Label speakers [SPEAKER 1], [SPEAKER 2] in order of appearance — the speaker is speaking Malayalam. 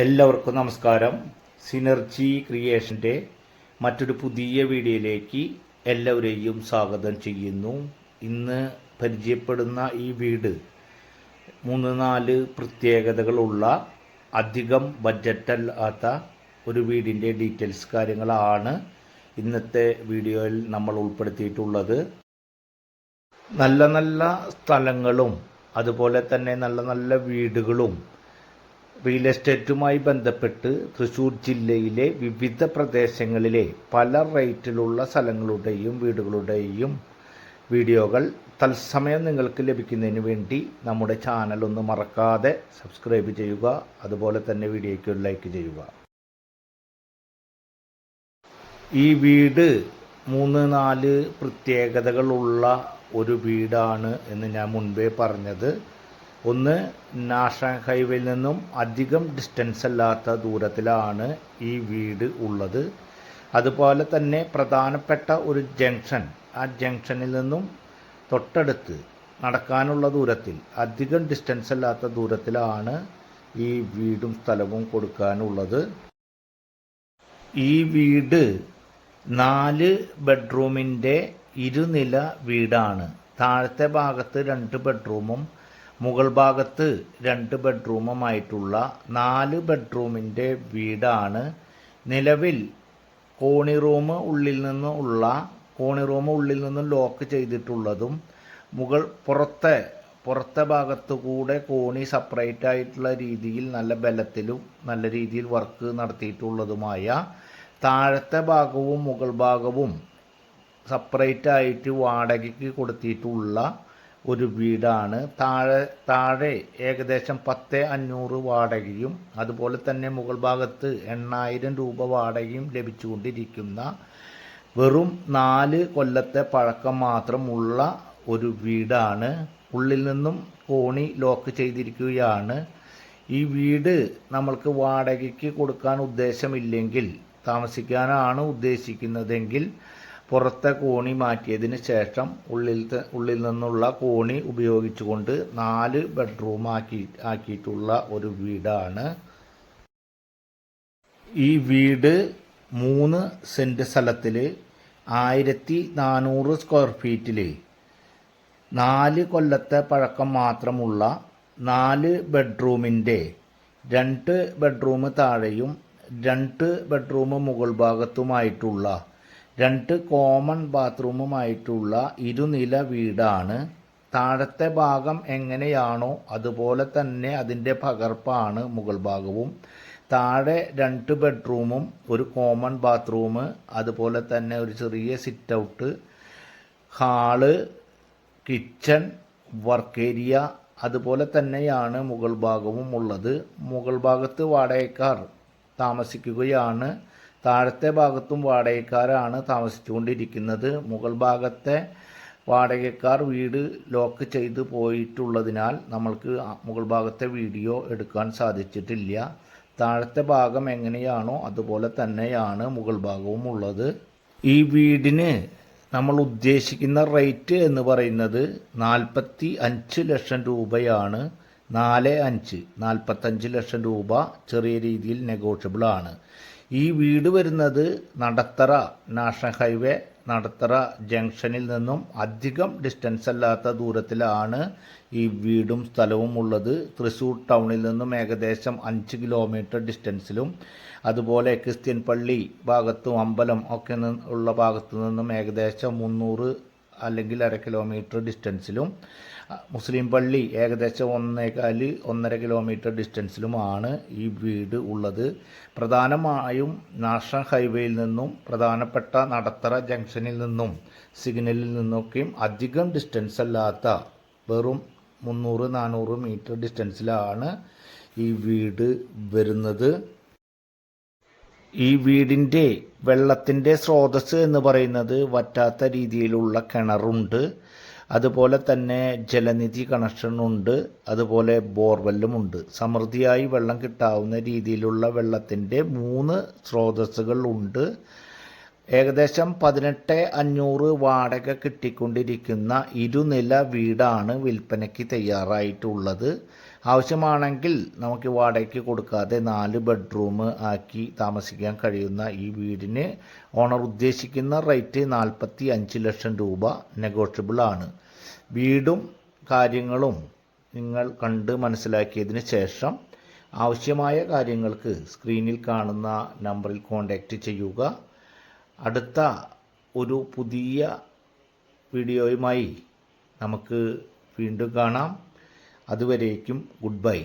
[SPEAKER 1] എല്ലാവർക്കും നമസ്കാരം. സിനർജി ക്രിയേഷന്റെ മറ്റൊരു പുതിയ വീഡിയോയിലേക്ക് എല്ലാവരെയും സ്വാഗതം ചെയ്യുന്നു. ഇന്ന് പരിചയപ്പെടുന്ന ഈ വീട് മൂന്ന് നാല് പ്രത്യേകതകളുള്ള അധികം ബഡ്ജറ്റല്ലാത്ത ഒരു വീടിന്റെ ഡീറ്റെയിൽസ് കാര്യങ്ങളാണ് ഇന്നത്തെ വീഡിയോയിൽ നമ്മൾ ഉൾപ്പെടുത്തിയിട്ടുള്ളത്. നല്ല നല്ല സ്ഥലങ്ങളും അതുപോലെ തന്നെ നല്ല നല്ല വീടുകളും റിയൽ എസ്റ്റേറ്റുമായി ബന്ധപ്പെട്ട് തൃശ്ശൂർ ജില്ലയിലെ വിവിധ പ്രദേശങ്ങളിലെ പല റേറ്റിലുള്ള സ്ഥലങ്ങളുടെയും വീടുകളുടെയും വീഡിയോകൾ തത്സമയം നിങ്ങൾക്ക് ലഭിക്കുന്നതിന് വേണ്ടി നമ്മുടെ ചാനൽ ഒന്ന് മറക്കാതെ സബ്സ്ക്രൈബ് ചെയ്യുക അതുപോലെ തന്നെ വീഡിയോയ്ക്ക് ലൈക്ക് ചെയ്യുക. ഈ വീട് മൂന്ന് നാല് പ്രത്യേകതകളുള്ള ഒരു വീടാണ് എന്ന് ഞാൻ മുൻപേ പറഞ്ഞത്. ഒന്ന് നാഷണൽ ഹൈവേയിൽ നിന്നും അധികം ഡിസ്റ്റൻസ് അല്ലാത്ത ദൂരത്തിലാണ് ഈ വീട് ഉള്ളത്. അതുപോലെ തന്നെ പ്രധാനപ്പെട്ട ഒരു ജംഗ്ഷൻ ആ ജംഗ്ഷനിൽ നിന്നും തൊട്ടടുത്ത് നടക്കാനുള്ള ദൂരത്തിൽ അധികം ഡിസ്റ്റൻസ് അല്ലാത്ത ദൂരത്തിലാണ് ഈ വീടും സ്ഥലവും കൊടുക്കാനുള്ളത്. ഈ വീട് നാല് ബെഡ്റൂമിന്റെ ഇരുനില വീടാണ്. താഴത്തെ ഭാഗത്ത് രണ്ട് ബെഡ്റൂമും മുകൾ ഭാഗത്ത് രണ്ട് ബെഡ്റൂമുമായിട്ടുള്ള നാല് ബെഡ്റൂമിന്റെ വീടാണ്. നിലവിൽ കോണി റൂം ഉള്ളിൽ നിന്ന് ഉള്ള കോണി റൂം ഉള്ളിൽ നിന്ന് ലോക്ക് ചെയ്തിട്ടുള്ളതും മുകൾ പുറത്തെ പുറത്തെ ഭാഗത്തു കൂടെ കോണി സെപ്പറേറ്റ് ആയിട്ടുള്ള രീതിയിൽ നല്ല ബലത്തിലും നല്ല രീതിയിൽ വർക്ക് നടത്തിയിട്ടുള്ളതുമായ താഴത്തെ ഭാഗവും മുകൾ ഭാഗവും സെപ്പറേറ്റ് ആയിട്ട് വാടകയ്ക്ക് കൊടുത്തിട്ടുള്ള ഒരു വീടാണ്. താഴെ താഴെ ഏകദേശം പത്ത് അഞ്ഞൂറ് വാടകയും അതുപോലെ തന്നെ മുകൾ ഭാഗത്ത് എണ്ണായിരം രൂപ വാടകയും ലഭിച്ചുകൊണ്ടിരിക്കുന്ന വെറും നാല് കൊല്ലത്തെ പഴക്കം മാത്രമുള്ള ഒരു വീടാണ്. ഉള്ളിൽ നിന്നും കോണി ലോക്ക് ചെയ്തിരിക്കുകയാണ്. ഈ വീട് നമ്മൾക്ക് വാടകയ്ക്ക് കൊടുക്കാൻ ഉദ്ദേശമില്ലെങ്കിൽ താമസിക്കാനാണ് ഉദ്ദേശിക്കുന്നതെങ്കിൽ പുറത്തെ കോണി മാറ്റിയതിന് ശേഷം ഉള്ളിലത്തെ ഉള്ളിൽ നിന്നുള്ള കോണി ഉപയോഗിച്ചുകൊണ്ട് നാല് ബെഡ്റൂം ആക്കി ആക്കിയിട്ടുള്ള ഒരു വീടാണ്. ഈ വീട് മൂന്ന് സെന്റ് സ്ഥലത്തിൽ ആയിരത്തി നാനൂറ് സ്ക്വയർ ഫീറ്റിൽ നാല് കൊല്ലത്തെ പഴക്കം മാത്രമുള്ള നാല് ബെഡ്റൂമിന്റെ രണ്ട് ബെഡ്റൂം താഴെയും രണ്ട് ബെഡ്റൂം മുകൾ ഭാഗത്തുമായിട്ടുള്ള രണ്ട് കോമൺ ബാത്റൂമുമായിട്ടുള്ള ഇരുനില വീടാണ്. താഴത്തെ ഭാഗം എങ്ങനെയാണോ അതുപോലെ തന്നെ അതിന്റെ പകർപ്പാണ് മുകൾ ഭാഗവും. താഴെ രണ്ട് ബെഡ്റൂമും ഒരു കോമൺ ബാത്റൂം അതുപോലെ തന്നെ ഒരു ചെറിയ sit out hall kitchen work area അതുപോലെ തന്നെയാണ് മുകൾ ഭാഗവും ഉള്ളത്. മുകൾ ഭാഗത്ത് വാടകക്കാർ താമസിക്കുകയാണ്. താഴത്തെ ഭാഗത്തും വാടകക്കാരാണ് താമസിച്ചുകൊണ്ടിരിക്കുന്നത്. മുകൾ ഭാഗത്തെ വാടകക്കാർ വീട് ലോക്ക് ചെയ്ത് പോയിട്ടുള്ളതിനാൽ നമ്മൾക്ക് മുകൾ ഭാഗത്തെ വീഡിയോ എടുക്കാൻ സാധിച്ചിട്ടില്ല. താഴത്തെ ഭാഗം എങ്ങനെയാണോ അതുപോലെ തന്നെയാണ് മുകൾ ഭാഗവും ഉള്ളത്. ഈ വീടിന് നമ്മൾ ഉദ്ദേശിക്കുന്ന റേറ്റ് എന്ന് പറയുന്നത് നാൽപ്പത്തി അഞ്ച് ലക്ഷം രൂപയാണ്. നാല് അഞ്ച് നാൽപ്പത്തഞ്ച് ലക്ഷം രൂപ ചെറിയ രീതിയിൽ നെഗോഷ്യബിൾ ആണ്. ഈ വീട് വരുന്നത് നടത്തറ നാഷണൽ ഹൈവേ നടത്തറ ജംഗ്ഷനിൽ നിന്നും അധികം ഡിസ്റ്റൻസ് അല്ലാത്ത ദൂരത്തിലാണ് ഈ വീടും സ്ഥലവും ഉള്ളത്. തൃശ്ശൂർ ടൗണിൽ നിന്നും ഏകദേശം അഞ്ച് കിലോമീറ്റർ ഡിസ്റ്റൻസിലും അതുപോലെ ക്രിസ്ത്യൻ പള്ളി ഭാഗത്തും അമ്പലം ഒക്കെ ഉള്ള ഭാഗത്തു നിന്നും ഏകദേശം മുന്നൂറ് അല്ലെങ്കിൽ അര കിലോമീറ്റർ ഡിസ്റ്റൻസിലും മുസ്ലിം പള്ളി ഏകദേശം ഒന്നേകാൽ ഒന്നര കിലോമീറ്റർ ഡിസ്റ്റൻസിലുമാണ് ഈ വീട് ഉള്ളത്. പ്രധാനമായും നാഷണൽ ഹൈവേയിൽ നിന്നും പ്രധാനപ്പെട്ട നടത്തറ ജംഗ്ഷനിൽ നിന്നും സിഗ്നലിൽ നിന്നൊക്കെയും അധികം ഡിസ്റ്റൻസ് അല്ലാത്ത വെറും മുന്നൂറ് നാനൂറ് മീറ്റർ ഡിസ്റ്റൻസിലാണ് ഈ വീട് വരുന്നത്. ഈ വീടിന്റെ വെള്ളത്തിന്റെ സ്രോതസ് എന്ന് പറയുന്നത് വറ്റാത്ത രീതിയിലുള്ള കിണറുണ്ട്. അതുപോലെ തന്നെ ജലനിധി കണക്ഷനുണ്ട് അതുപോലെ ബോർവെല്ലുമുണ്ട് സമൃദ്ധിയായി വെള്ളം കിട്ടാവുന്ന രീതിയിലുള്ള വെള്ളത്തിന്റെ മൂന്ന് സ്രോതസ്സുകൾ ഉണ്ട്. ഏകദേശം പതിനെട്ട് അഞ്ഞൂറ് വാടക കിട്ടിക്കൊണ്ടിരിക്കുന്ന ഇരുനില വീടാണ് വിൽപ്പനയ്ക്ക് തയ്യാറായിട്ടുള്ളത്. ആവശ്യമാണെങ്കിൽ നമുക്ക് വാടകയ്ക്ക് കൊടുക്കാതെ നാല് ബെഡ്റൂം ആക്കി താമസിക്കാൻ കഴിയുന്ന ഈ വീടിന് ഓണർ ഉദ്ദേശിക്കുന്ന റേറ്റ് നാൽപ്പത്തി അഞ്ച് ലക്ഷം രൂപ നെഗോഷ്യബിൾ ആണ്. വീടും കാര്യങ്ങളും നിങ്ങൾ കണ്ട് മനസ്സിലാക്കിയതിന് ശേഷം ആവശ്യമായ കാര്യങ്ങൾക്ക് സ്ക്രീനിൽ കാണുന്ന നമ്പറിൽ കോൺടാക്റ്റ് ചെയ്യുക. അടുത്ത ഒരു പുതിയ വീഡിയോയുമായി നമുക്ക് വീണ്ടും കാണാം. അതുവരേക്കും ഗുഡ് ബൈ.